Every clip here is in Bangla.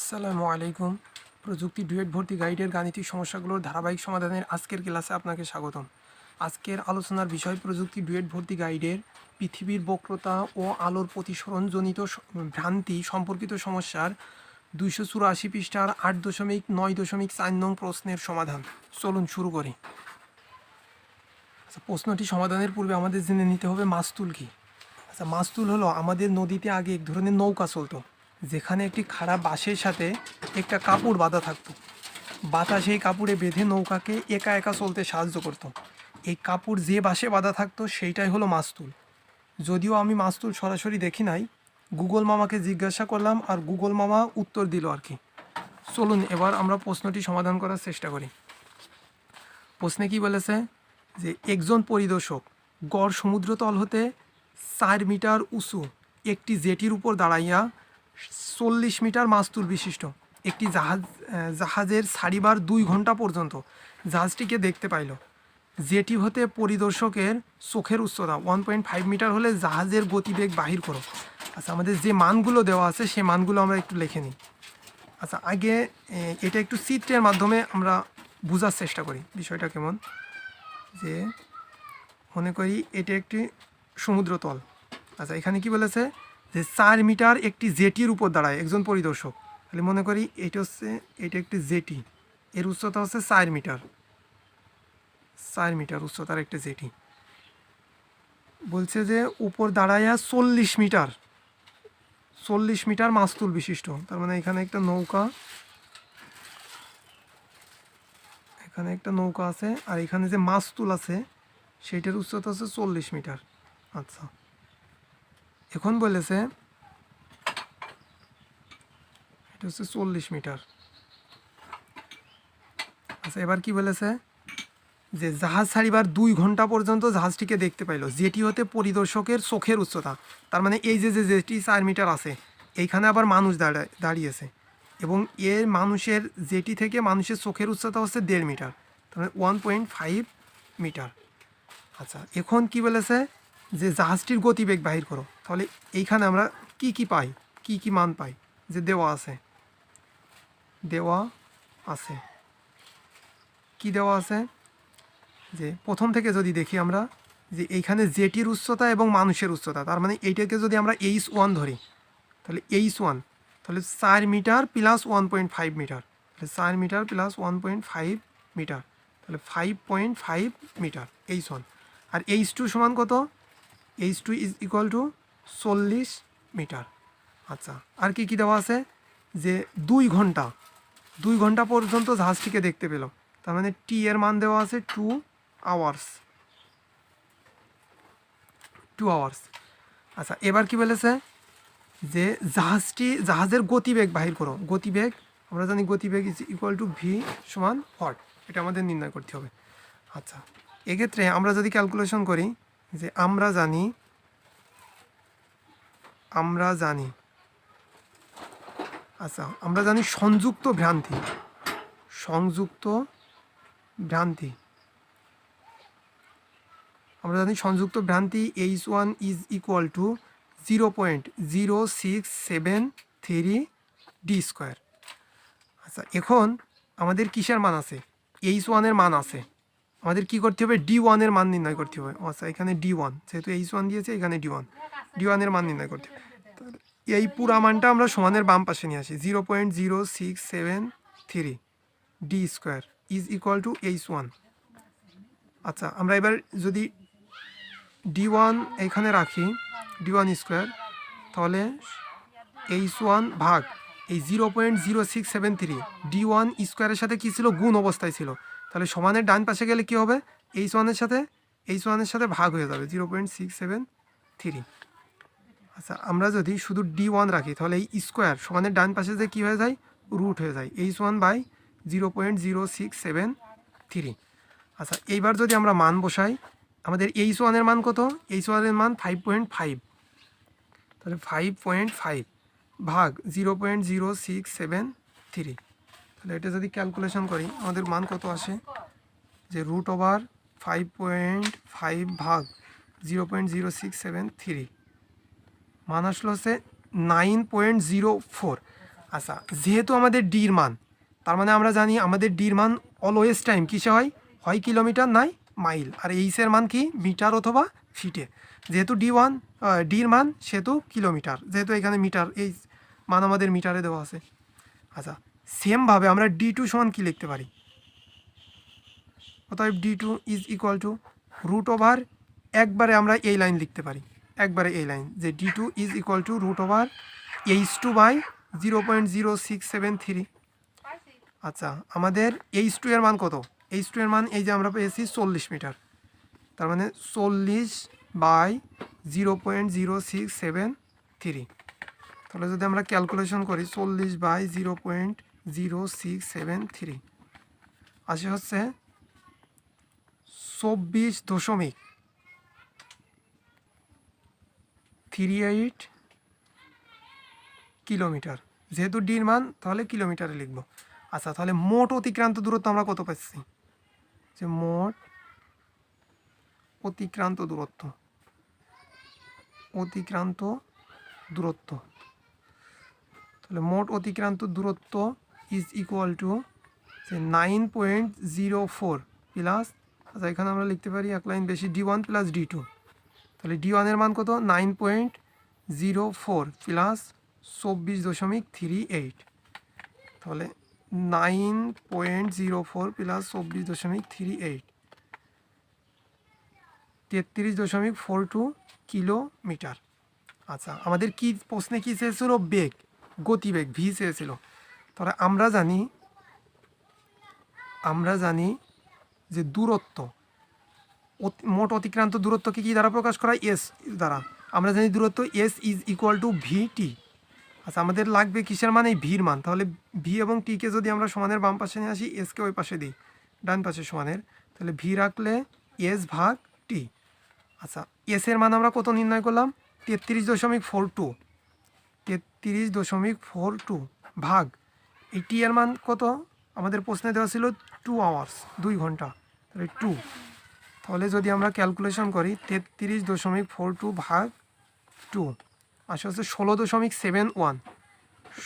আসসালামু আলাইকুম। প্রযুক্তি ডুয়েট ভর্তি গাইডের গাণিতিক সমস্যাগুলোর ধারাবাহিক সমাধানের আজকের ক্লাসে আপনাকে স্বাগতম। আজকের আলোচনার বিষয় প্রযুক্তি ডুয়েট ভর্তি গাইডের পৃথিবীর বক্রতা ও আলোর প্রতিসরণজনিত ভ্রান্তি সম্পর্কিত সমস্যার দুইশো চুরাশি পৃষ্ঠার আট দশমিক নয় দশমিক চার নং প্রশ্নের সমাধান। চলুন শুরু করি। আচ্ছা প্রশ্নটি সমাধানের পূর্বে আমাদের জেনে নিতে হবে মাস্তুল কি? আচ্ছা মাস্তুল হলো আমাদের নদীতে আগে এক ধরনের নৌকা চলতো। যেখানে একটি খারাপ বাঁশের সাথে একটা কাপড় বাঁধা থাকতো। বাতাস এই কাপড়ে বেঁধে নৌকাকে একা একা চলতে সাহায্য করতো। এই কাপড় যে বাঁশে বাঁধা থাকতো, সেইটাই হলো মাস্তুল। যদিও আমি মাস্তুল সরাসরি দেখি নাই, গুগল মামাকে জিজ্ঞাসা করলাম আর গুগল মামা উত্তর দিল আর কি। চলুন, এবার আমরা প্রশ্নটি সমাধান করার চেষ্টা করি। প্রশ্নে কি বলেছে যে, একজন পরিদর্শক গড় সমুদ্রতল হতে চার মিটার উঁচু একটি জেটির উপর দাঁড়াইয়া চল্লিশ মিটার মাস্তুল বিশিষ্ট। একটি জাহাজ জাহাজের সারিবার দুই ঘণ্টা পর্যন্ত জাহাজটিকে দেখতে পাইল। যেটি হতে পরিদর্শকের চোখের উচ্চতা ওয়ান পয়েন্ট ফাইভ মিটার হলে জাহাজের গতিবেগ বাহির করো। আচ্ছা আমাদের যে মানগুলো দেওয়া আছে সেই মানগুলো আমরা একটু লিখে নিই। আচ্ছা আগে এটা একটু চিত্রের মাধ্যমে আমরা বোঝার চেষ্টা করি, বিষয়টা কেমন? যে মনে করি এটা একটি সমুদ্রতল। আচ্ছা এখানে কি বলেছে? যে চার মিটার একটি জেটির উপর দাঁড়ায় একজন পরিদর্শক। তাহলে মনে করি এটা হচ্ছে, এটা একটি জেটি। এর উচ্চতা হচ্ছে চার মিটার। চার মিটার উচ্চতার একটি জেটি। বলছে যে উপর দাঁড়াইয়া চল্লিশ মিটার। চল্লিশ মিটার মাস্তুল বিশিষ্ট। তার মানে এখানে একটা নৌকা, এখানে একটা নৌকা আছে, আর এখানে যে মাস্তুল আছে, সেটার উচ্চতা হচ্ছে চল্লিশ মিটার। আচ্ছা। এখন বলেছে, এটা হচ্ছে চল্লিশ মিটার। আচ্ছা এবার কি বলেছে? যে জাহাজ ছাড়িবার দুই ঘণ্টা পর্যন্ত জাহাজটিকে দেখতে পাইলো, যেটি হতে পরিদর্শকের চোখের উচ্চতা। তার মানে এই যে যে, যেটি চার মিটার আছে, এইখানে আবার মানুষ দাঁড়ায় দাঁড়িয়েছে। এবং এর মানুষের, যেটি থেকে মানুষের চোখের উচ্চতা হচ্ছে দেড় মিটার, তার মানে ওয়ান পয়েন্ট ফাইভ মিটার। আচ্ছা এখন কি বলেছে? যে জাহাজটির গতিবেগ বাহির করো। তাহলে এইখানে আমরা কি কি পাই? কি কি মান পাই? যে দেওয়া আছে। দেওয়া আছে। কি দেওয়া আছে? যে প্রথম থেকে যদি দেখি আমরা যে এইখানে জেটির উচ্চতা এবং মানুষের উচ্চতা, তার মানে এইটাকে যদি আমরা এইচ ওয়ান ধরি, তাহলে এইচ ওয়ান তাহলে চার metre plus one point five metre, তাহলে চার metre plus one point five metre, তাহলে five point five metre H one আর এইচ টু সমান কত? H two is equal to চল্লিশ মিটার। আচ্ছা আর কি কি দেওয়া আছে? যে দুই ঘণ্টা দুই ঘণ্টা পর্যন্ত জাহাজটিকে দেখতে পেল তার মানে টি এর মান দেওয়া আছে টু আওয়ার্স টু আওয়ার্স আচ্ছা এবার কি বলেছে? যে জাহাজটি, জাহাজের গতিবেগ বাহির করো। গতিবেগ, আমরা জানি গতিবেগ ইজ ইকুয়াল টু ভি সমান হট এটা আমাদের নির্ণয় করতে হবে। আচ্ছা এক্ষেত্রে আমরা যদি ক্যালকুলেশন করি, যে আমরা জানি আমরা জানি। আচ্ছা আমরা জানি সংযুক্ত ভ্রান্তি। সংযুক্ত ভ্রান্তি। আমরা জানি সংযুক্ত ভ্রান্তি H one is equal to zero point zero six seven three D square আচ্ছা এখন আমাদের কিসের মান আছে? এইচ ওয়ানের মান আছে। আমাদের কি করতে হবে? ডি ওয়ানের মান নির্ণয় করতে হবে। আচ্ছা এখানে ডি ওয়ান যেহেতু এইচ ওয়ান দিয়েছে, এখানে ডি ওয়ান ডি ওয়ানের মান নির্ণয় করতে। তাহলে এই পুরা মানটা আমরা সমানের বাম পাশে নিয়ে আসি। Zero point zero six seven three D square is equal to H one আচ্ছা আমরা এবার যদি ডি ওয়ান এখানে রাখি ডি ওয়ান স্কোয়ার তাহলে এইচ ওয়ান ভাগ এই zero point zero six seven three D one স্কোয়ারের সাথে কী ছিল? গুণ অবস্থায় ছিল। তাহলে সমানের ডান পাশে গেলে কী হবে? এইচ ওয়ানের সাথে এইচ ওয়ানের সাথে ভাগ হয়ে যাবে zero point six seven three আচ্ছা আমরা যদি শুধু ডি ওয়ান রাখি, তাহলে এই স্কোয়ার সমানের ডান পাশে যে কী হয়ে যায়? রুট হয়ে যায়। H one by zero point zero six seven three আচ্ছা এইবার যদি আমরা মান বসাই, আমাদের এইচ ওয়ানের মান কত? এইচ ওয়ানের মান ফাইভ পয়েন্ট ফাইভ তাহলে ফাইভ পয়েন্ট ফাইভ ভাগ zero point zero six seven three তাহলে এটা যদি ক্যালকুলেশন করি, আমাদের মান কত আসে? যে root over five point five ভাগ zero point zero six seven three মান আসলো হচ্ছে নাইন পয়েন্ট জিরো ফোর আচ্ছা যেহেতু আমাদের ডির মান, তার মানে আমরা জানি আমাদের ডির মান অলওয়েজ টাইম কিসে হয়? হয় কিলোমিটার, নাই মাইল। আর এইসের মান কি? মিটার অথবা ফিটে। যেহেতু ডি ওয়ান ডির মান, সেহেতু কিলোমিটার। যেহেতু এখানে মিটার, এই মান আমাদের মিটারে দেওয়া আছে। আচ্ছা সেমভাবে আমরা ডি টু সমান কী লিখতে পারি? অতএব D two is equal to root over একবারে আমরা এই লাইন লিখতে পারি। একবারে এই লাইন যে D two is equal to root over H two by zero point zero six seven three আচ্ছা আমাদের এইচ টু এর মান কত? এইচ টু এর মান এই যে আমরা পেয়েছি চল্লিশ মিটার। তার মানে চল্লিশ by zero point zero six seven three তাহলে যদি আমরা ক্যালকুলেশন করি, চল্লিশ by zero point zero six seven three আসে হচ্ছে চব্বিশ দশমিক থ্রি এইট কিলোমিটার। যেহেতু ডির মান, তাহলে কিলোমিটারে লিখব। আচ্ছা তাহলে মোট অতিক্রান্ত দূরত্ব আমরা কত পাচ্ছি যে মোট অতিক্রান্ত দূরত্ব। অতিক্রান্ত দূরত্ব। তাহলে মোট অতিক্রান্ত দূরত্ব ইজ ইকুয়াল টু যে nine point zero four plus আচ্ছা এখানে আমরা লিখতে পারি এক লাইন বেশি D one plus D two তাহলে ডি ওয়ানের মান কত? Nine point zero four plus চব্বিশ দশমিক থ্রি এইট তাহলে nine point zero four plus চব্বিশ দশমিক থ্রি এইট তেত্রিশ দশমিক ফোর টু কিলোমিটার। আচ্ছা আমাদের কি প্রশ্নে কী চেয়েছিল? বেগ, গতিবেগ ভি চেয়েছিল। তাহলে আমরা জানি আমরা জানি যে দূরত্ব মোট অতিক্রান্ত দূরত্বকে কি দ্বারা প্রকাশ করা এস দ্বারা। আমরা জানি দূরত্ব S is equal to V T আচ্ছা আমাদের লাগবে কিসের মানে? ভির মান। তাহলে ভি এবং টিকে যদি আমরা সমানের বাম পাশে নিয়ে আসি এসকে ওই পাশে দিই, ডান পাশে সমানের, তাহলে ভি রাখলে এস ভাগ টি আচ্ছা এস এর মান আমরা কত নির্ণয় করলাম? তেত্রিশ দশমিক ফোর টু। তেত্রিশ দশমিক ফোর টু ভাগ। এই টি এর মান কত? আমাদের প্রশ্নে দেওয়া ছিল টু আওয়ার্স দুই ঘণ্টা। তাহলে টু তাহলে যদি আমরা ক্যালকুলেশন করি, তেত্রিশ দশমিক ফোর টু ভাগ টু আসে হচ্ছে ষোলো দশমিক সেভেন ওয়ান,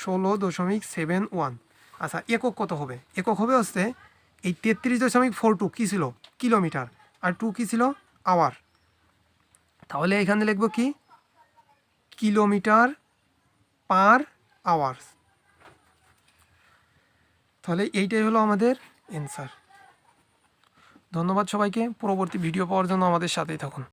ষোলো দশমিক সেভেন ওয়ান আচ্ছা একক কত হবে? একক হবে হচ্ছে এই তেত্রিশ দশমিক ফোর টু কী ছিল? কিলোমিটার। আর টু কী ছিল? আওয়ার তাহলে এখানে লিখব কি? কিলোমিটার পার আওয়ার্স তাহলে এইটাই হলো আমাদের অ্যান্সার ধন্যবাদ সবাইকে। পরবর্তী ভিডিও পাওয়ার জন্য আমাদের সাথেই থাকুন।